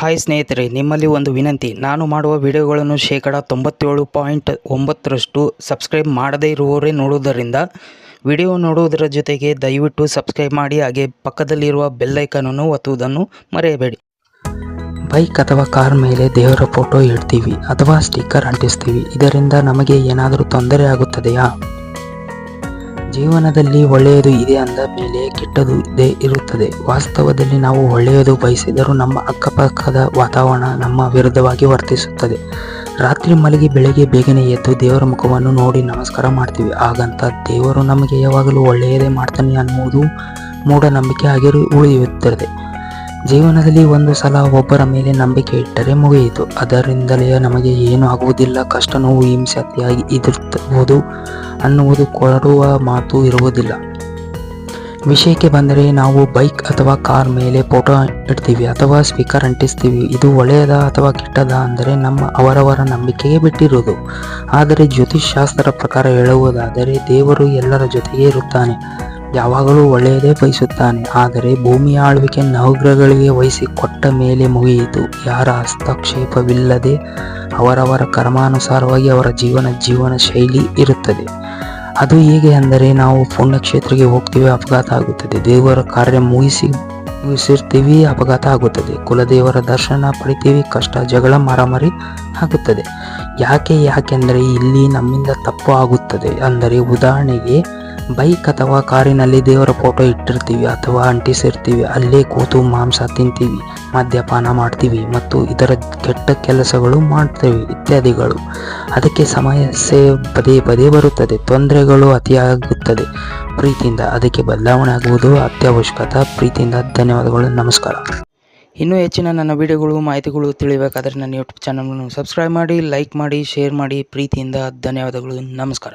Hi ಸ್ನೇಹಿತರೆ, ನಿಮ್ಮಲ್ಲಿ ಒಂದು ವಿನಂತಿ. ನಾನು ಮಾಡುವ ವಿಡಿಯೋಗಳನ್ನು ಶೇಕಡ ತೊಂಬತ್ತೇಳು ಪಾಯಿಂಟ್ ಒಂಬತ್ತರಷ್ಟು ಸಬ್ಸ್ಕ್ರೈಬ್ ಮಾಡದೇ ಇರುವವರೇ ನೋಡುವುದರಿಂದ, ವಿಡಿಯೋ ನೋಡುವುದರ ಜೊತೆಗೆ ದಯವಿಟ್ಟು ಸಬ್ಸ್ಕ್ರೈಬ್ ಮಾಡಿ, ಹಾಗೆ ಪಕ್ಕದಲ್ಲಿರುವ ಬೆಲ್ಲೈಕನನ್ನು ಒತ್ತುವುದನ್ನು ಮರೆಯಬೇಡಿ. ಬೈಕ್ ಅಥವಾ ಕಾರ್ ಮೇಲೆ ದೇವರ ಫೋಟೋ ಇಡ್ತೀವಿ ಅಥವಾ ಸ್ಟಿಕ್ಕರ್ ಅಂಟಿಸ್ತೀವಿ. ಇದರಿಂದ ನಮಗೆ ಏನಾದರೂ ತೊಂದರೆ ಆಗುತ್ತದೆಯಾ? ಜೀವನದಲ್ಲಿ ಒಳ್ಳೆಯದು ಇದೆ ಅಂದ ಮೇಲೆ ಕೆಟ್ಟದು ಇದೇ ಇರುತ್ತದೆ. ವಾಸ್ತವದಲ್ಲಿ ನಾವು ಒಳ್ಳೆಯದು ಬಯಸಿದರೂ ನಮ್ಮ ಅಕ್ಕಪಕ್ಕದ ವಾತಾವರಣ ನಮ್ಮ ವಿರುದ್ಧವಾಗಿ ವರ್ತಿಸುತ್ತದೆ. ರಾತ್ರಿ ಮಲಗಿ ಬೆಳಗ್ಗೆ ಬೇಗನೆ ಎದ್ದು ದೇವರ ಮುಖವನ್ನು ನೋಡಿ ನಮಸ್ಕಾರ ಮಾಡ್ತೀವಿ. ಹಾಗಂತ ದೇವರು ನಮಗೆ ಯಾವಾಗಲೂ ಒಳ್ಳೆಯದೇ ಮಾಡ್ತಾನೆ ಅನ್ನುವುದು ಮೂಢನಂಬಿಕೆ ಆಗಿರು ಉಳಿಯುತ್ತದೆ. ಜೀವನದಲ್ಲಿ ಒಂದು ಸಲ ಒಬ್ಬರ ಮೇಲೆ ನಂಬಿಕೆ ಇಟ್ಟರೆ ಮುಗಿಯಿತು. ಅದರಿಂದಲೇ ನಮಗೆ ಏನು ಆಗುವುದಿಲ್ಲ. ಕಷ್ಟ, ನೋವು, ಹಿಂಸೆ ಅತಿಯಾಗಿ ಅನ್ನುವುದು ಕೊಡುವ ಮಾತು ಇರುವುದಿಲ್ಲ. ವಿಷಯಕ್ಕೆ ಬಂದರೆ ನಾವು ಬೈಕ್ ಅಥವಾ ಕಾರ್ ಮೇಲೆ ಫೋಟೋ ಇಡ್ತೀವಿ ಅಥವಾ ಸ್ಪೀಕರ್ ಅಂಟಿಸ್ತೀವಿ. ಇದು ಒಳ್ಳೆಯದ ಅಥವಾ ಕೆಟ್ಟದ ಅಂದರೆ ನಮ್ಮ ಅವರವರ ನಂಬಿಕೆಗೆ ಬಿಟ್ಟಿರುವುದು. ಆದರೆ ಜ್ಯೋತಿಷ್ ಶಾಸ್ತ್ರ ಪ್ರಕಾರ ಹೇಳುವುದಾದರೆ ದೇವರು ಎಲ್ಲರ ಜೊತೆಗೆ ಇರುತ್ತಾನೆ. ಯಾವಾಗಲೂ ಒಳ್ಳೆಯದೇ ಬಯಸುತ್ತಾನೆ. ಆದರೆ ಭೂಮಿಯ ಆಳ್ವಿಕೆ ನವಗ್ರಹಗಳಿಗೆ ವಹಿಸಿ ಕೊಟ್ಟ ಮೇಲೆ ಮುಗಿಯಿತು. ಯಾರ ಹಸ್ತಕ್ಷೇಪವಿಲ್ಲದೆ ಅವರವರ ಕರ್ಮಾನುಸಾರವಾಗಿ ಅವರ ಜೀವನ ಜೀವನ ಶೈಲಿ ಇರುತ್ತದೆ. ಅದು ಹೇಗೆ ಅಂದರೆ ನಾವು ಪುಣ್ಯಕ್ಷೇತ್ರಕ್ಕೆ ಹೋಗ್ತೀವಿ, ಅಪಘಾತ ಆಗುತ್ತದೆ. ದೇವರ ಕಾರ್ಯ ಮುಗಿಸಿ ಮುಗಿಸಿರ್ತೀವಿ, ಅಪಘಾತ ಆಗುತ್ತದೆ. ಕುಲದೇವರ ದರ್ಶನ ಪಡಿತೀವಿ, ಕಷ್ಟ, ಜಗಳ, ಮರಮರಿ ಆಗುತ್ತದೆ. ಯಾಕೆ, ಯಾಕೆಂದರೆ ಇಲ್ಲಿ ನಮ್ಮಿಂದ ತಪ್ಪು ಆಗುತ್ತದೆ. ಅಂದರೆ ಉದಾಹರಣೆಗೆ ಬೈಕ್ ಅಥವಾ ಕಾರಿನಲ್ಲಿ ದೇವರ ಫೋಟೋ ಇಟ್ಟಿರ್ತೀವಿ ಅಥವಾ ಅಂಟಿಸಿರ್ತೀವಿ ಅಲ್ಲೇ ಕೂತು ಮಾಂಸ ತಿಂತೀವಿ, ಮದ್ಯಪಾನ ಮಾಡ್ತೀವಿ ಮತ್ತು ಇದರ ಕೆಟ್ಟ ಕೆಲಸಗಳು ಮಾಡ್ತೀವಿ ಇತ್ಯಾದಿಗಳು. ಅದಕ್ಕೆ ಸಮಸ್ಯೆ ಪದೇ ಪದೇ ಬರುತ್ತದೆ, ತೊಂದರೆಗಳು ಅತಿಯಾಗುತ್ತದೆ. ಪ್ರೀತಿಯಿಂದ ಅದಕ್ಕೆ ಬದಲಾವಣೆ ಆಗುವುದು ಅತ್ಯವಶ್ಯಕತ. ಪ್ರೀತಿಯಿಂದ ಧನ್ಯವಾದಗಳು, ನಮಸ್ಕಾರ. ಇನ್ನೂ ಹೆಚ್ಚಿನ ನನ್ನ ವಿಡಿಯೋಗಳು, ಮಾಹಿತಿಗಳು ತಿಳಿಬೇಕಾದ್ರೆ ನನ್ನ ಯೂಟ್ಯೂಬ್ ಚಾನಲನ್ನು ಸಬ್ಸ್ಕ್ರೈಬ್ ಮಾಡಿ ಲೈಕ್ ಮಾಡಿ ಶೇರ್ ಮಾಡಿ. ಪ್ರೀತಿಯಿಂದ ಧನ್ಯವಾದಗಳು, ನಮಸ್ಕಾರ.